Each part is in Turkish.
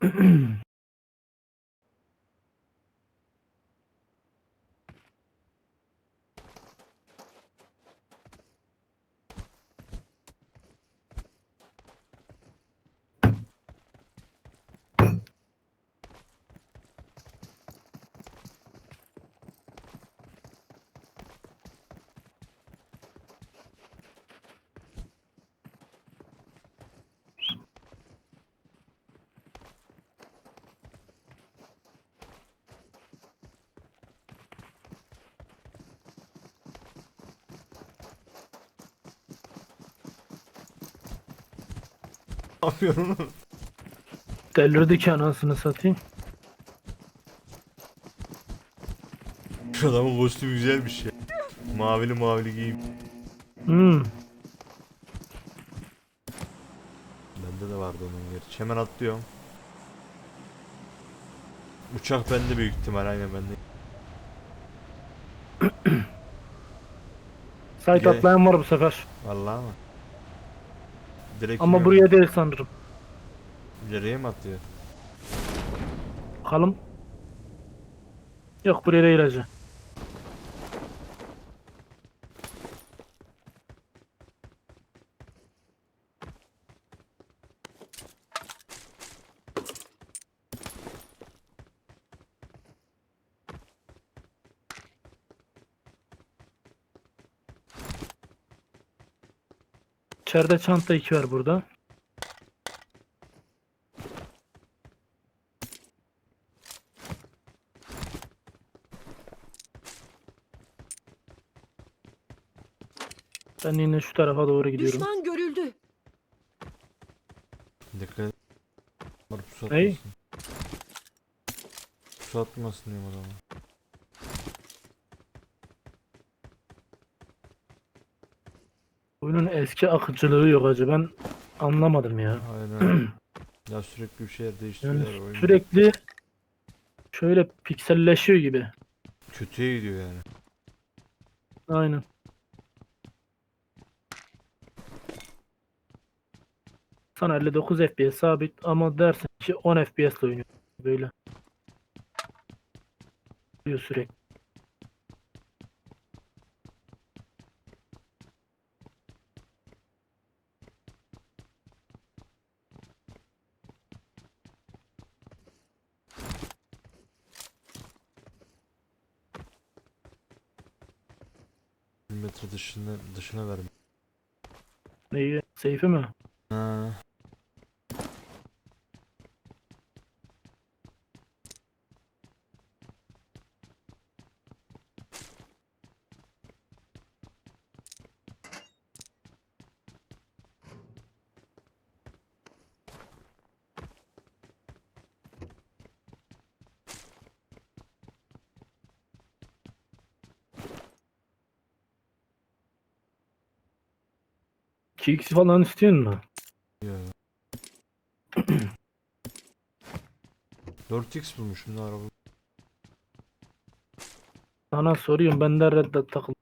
嗯 yapıyorsun? Delirdi ki anasını satayım. Şu adamın kostümü güzelmiş ya. Mavili mavili giyim. Hmm. Bende de vardı onun gerçi. Hemen atlıyorum. Uçak bende büyük ihtimal aynen bende. Gel. atlayan var bu sefer. Vallahi mı? Direkt Ama iniyorum. buraya değil sanırım. İleriye mi atlıyor? Bakalım. Yok buraya değil hacı. İçeride çanta 2 var burada. Ben yine şu tarafa doğru gidiyorum. Düşman görüldü. Dikkat et. Var pusu Ney? atmasın. Pusu atmasın diyorum adama. Oyunun eski akıcılığı yok acı ben anlamadım ya. Aynen. ya sürekli bir şeyler Yani değiştiriyorlar oyunu. sürekli şöyle pikselleşiyor gibi. Kötüye gidiyor yani. Aynen. Sana 59 FPS sabit ama dersin ki 10 FPS ile oynuyor böyle. Diyor sürekli. Bir metre dışına, dışına verme. Neyi? Seyfi mi? Ha. Ki x falan istiyor mu? Ya. 4x bulmuşum da araba. Sana soruyorum ben de reddet takıl.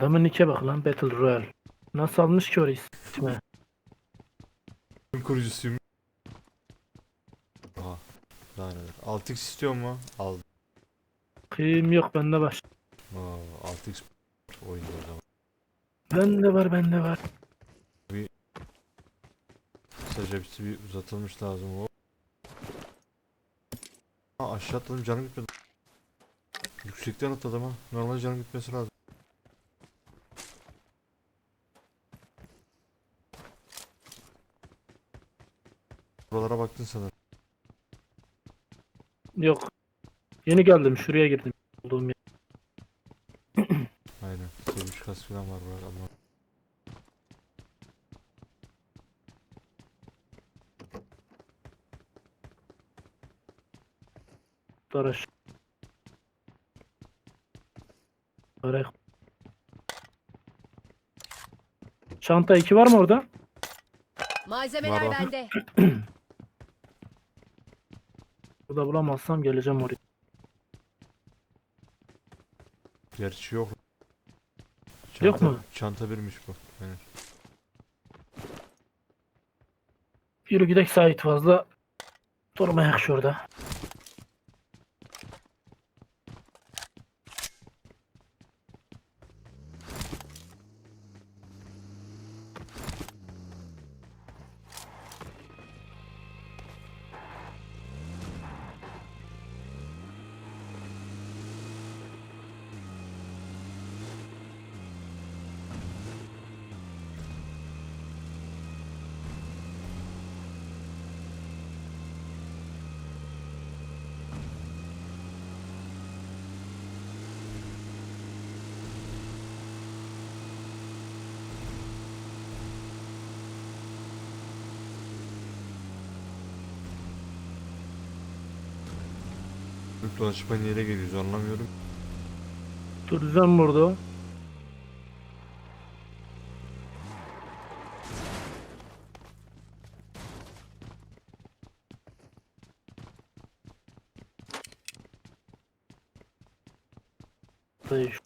Adamın nike bak lan Battle Royale. Nasıl almış ki orayı s**time? Kurucusuyum. Aha. Daha neler. 6x istiyor mu? Al. Kıyım yok bende var. Aa, 6x oyunda o zaman. Bende var bende var. Kısaca hepsi bir uzatılmış lazım o. Ha aşağı atladım canım gitmedi. Yüksekten atladım ha. Normal canım gitmesi lazım. Çıktın sanırım. Yok. Yeni geldim şuraya girdim. Olduğum yer. Aynen. Seviş kas falan var burada ama. Barış. Barış. Çanta 2 var mı orada? Malzemeler Var, var. bende. Burada bulamazsam geleceğim oraya. Gerçi yok. Yok Çanta- mu? Çanta birmiş bu. Aynen. Yürü gidelim Sait fazla durmayak şurada. İlk dolaşıp aynı yere geliyoruz anlamıyorum. Dur düzen burada. şu-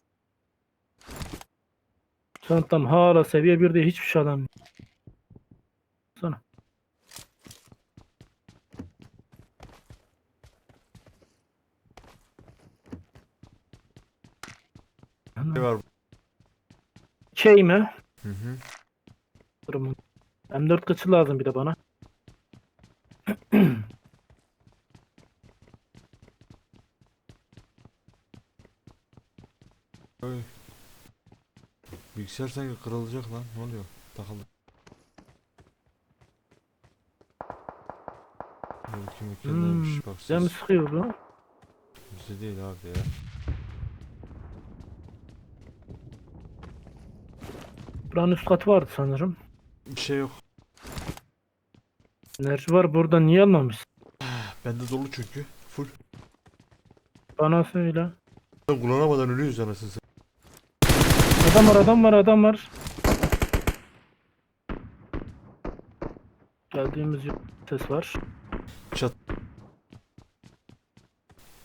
Çantam hala seviye 1'de hiçbir şey adam. Sana. Ne var? Şey mi? Hı hı. Durumun. M4 kıçı lazım bir de bana. Oy. Bilgisayar sanki kırılacak lan. Ne oluyor? Takıldı. Belki Hmm, bak ses. sıkıyor bu. Bizde değil abi ya. Buranın üst katı vardı sanırım. Bir şey yok. Enerji var burada niye almamış? Bende dolu çünkü. Full. Bana söyle. Kullanamadan ölüyoruz anasını satayım. Adam var adam var adam var. Geldiğimiz yer- ses var. Çat.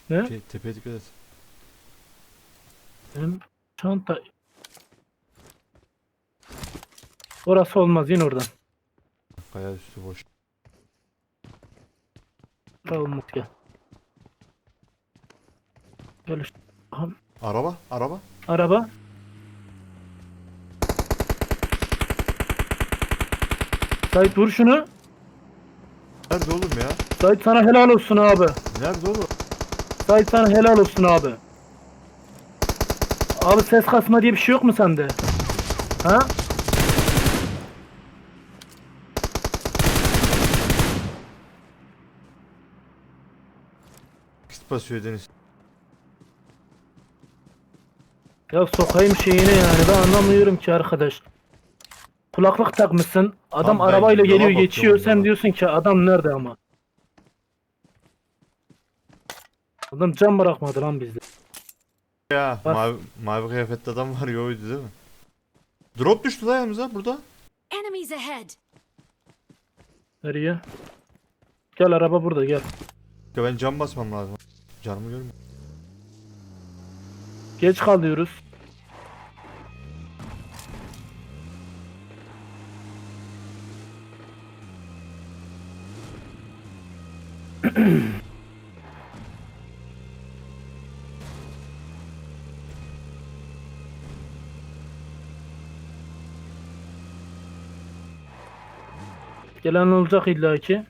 Ne? Şey, tepeye dikkat et. Benim çanta. Orası olmaz in oradan. Kaya üstü boş. Olmaz gel. Gel işte. Aha, Araba, araba. Araba. Sait vur şunu. Nerede oğlum ya? Sait sana helal olsun abi. Nerede oğlum? Sait sana helal olsun abi. Abi ses kasma diye bir şey yok mu sende? Ha? Basıyor Deniz. Ya sokayım şeyini yani ben anlamıyorum ki arkadaş. Kulaklık takmışsın. Adam Tamam, ben arabayla yola geliyor bakıyorum geçiyor. Sen yola. diyorsun ki adam nerede ama? Adam can bırakmadı lan bizde. Ya mavi, mavi kıyafetli adam var ya oydu değil mi? Drop düştü lan yanımıza burada. Enemies ahead. Nereye? Gel araba burada gel. Ya ben cam basmam lazım. Canımı görmüyor. Geç kalıyoruz. Gelen olacak illaki.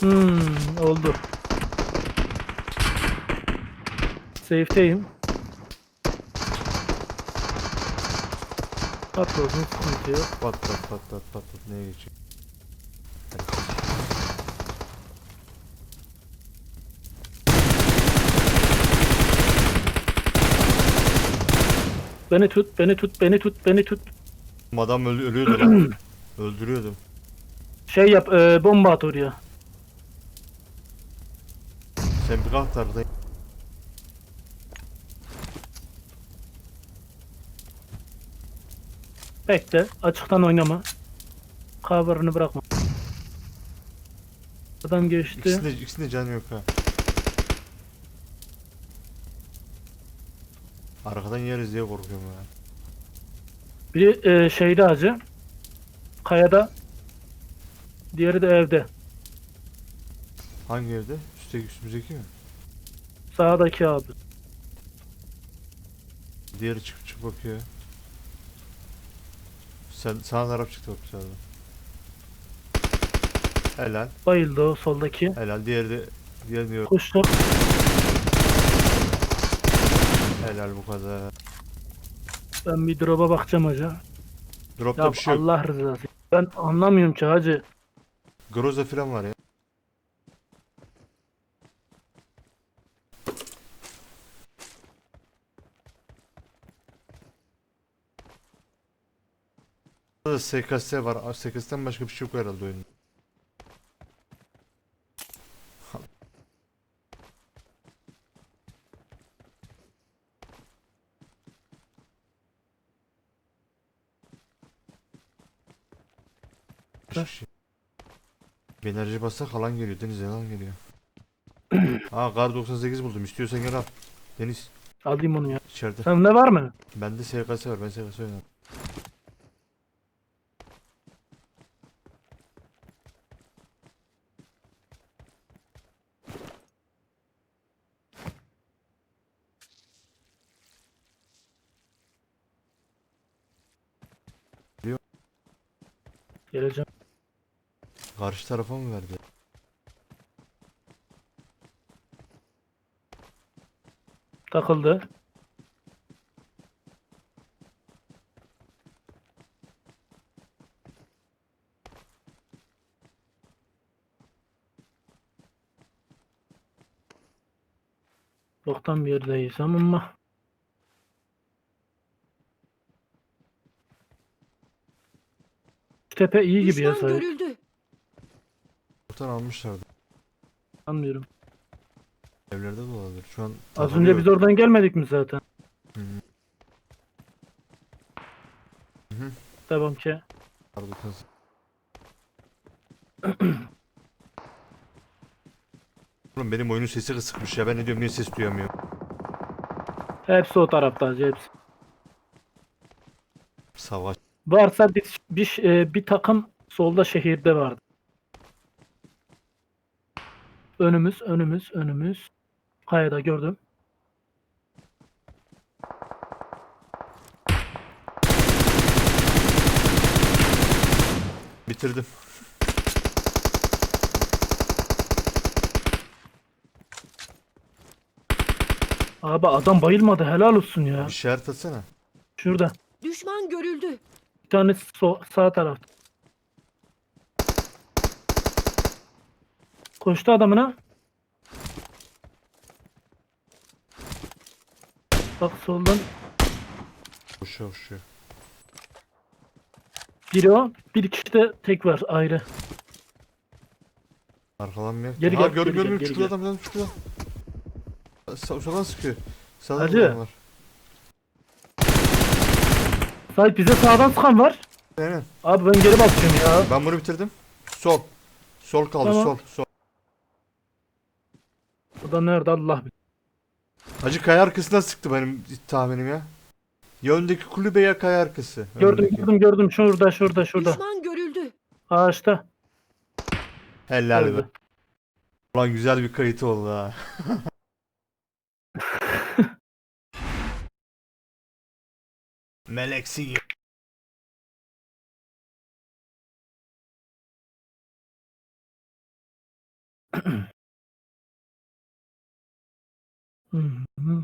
Hmm, oldu. Safe'teyim. Patladın sıkıntı yok. Patlat patlat patlat neye geçiyor? Beni tut, beni tut, beni tut, beni tut. Adam öl ölüyordu lan. Öldürüyordum. Şey yap, e, bomba at oraya. Sen bir kalk taraftayım. Bekle, açıktan oynama. Cover'ını bırakma. Adam geçti. İkisinde, ikisinde can yok ha. Arkadan yeriz diye korkuyorum ya. Biri e, şeyde acı. Kayada. Diğeri de evde. Hangi evde? Üstteki üstümüzdeki mi? Sağdaki abi. Diğeri çıkıp çıkıp bakıyor. Sen sağ taraf çıktı bak dışarıda. Helal. Bayıldı o soldaki. Helal. Diğeri de diğer diyor. Koştu. Helal bu kadar. Ben bir drop'a bakacağım hacı. Dropta Ya bir şey yok. Allah rızası. Ben anlamıyorum ki hacı. Groza falan var ya. Burada SKS var. SKS'ten başka bir şey yok herhalde oyunda. Bir enerji bassak alan geliyor. Deniz alan geliyor. Aa kar 98 buldum. İstiyorsan gel al. Deniz Alayım onu ya. içeride. Sen ne var mı? Bende SKS var. Ben SKS oynarım. Geleceğim. Karşı tarafa mı verdi? Takıldı. Boktan bir yerdeyiz ama tepe iyi gibi ya Düşman sayı. görüldü. Buradan almışlardı. Anlıyorum. Evlerde de olabilir. Şu an Az önce biz oradan gelmedik mi zaten? Hı. Hı. Devam ki. 98. Oğlum benim oyunun sesi kısıkmış ya. Ben ne diyorum niye ses duyamıyorum. Hepsi o tarafta hepsi. Savaş. Varsa bir, bir, e, bir takım solda şehirde vardı. Önümüz, önümüz, önümüz. Kayada gördüm. Bitirdim. Abi adam bayılmadı helal olsun ya. İşaret atsana. Şurada. Düşman görüldü. Bir tanesi so- sağ tarafta. Koştu adamına. Bak soldan Koşuyor koşuyor. biri o. Bir kişi de tek var ayrı. Arkalanmıyor. Geri gel, geri gel, geri gel. adam adam çıkıyor. Sa sağdan sıkıyor. Sağdan Hacı. var. Sahip bize sağdan sıkan var. Aynen. Abi ben geri bakıyorum ya. Ben bunu bitirdim. Sol. Sol kaldı Tamam. sol. Sol. Bu da nerede Allah bilir. Hacı kaya arkasından sıktı benim tahminim ya. Ya öndeki kulübe ya kaya arkası. Gördüm Öndeki. gördüm gördüm. Şurada şurada şurada. Düşman görüldü. Ağaçta. Helal be. Ulan güzel bir kayıt oldu ha. Meleksin ya. Hı hı.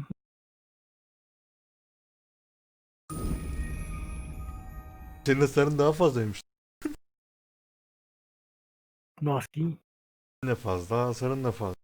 Senin hasarın daha fazlaymış. Nasıl? Ne fazla hasarın da fazla.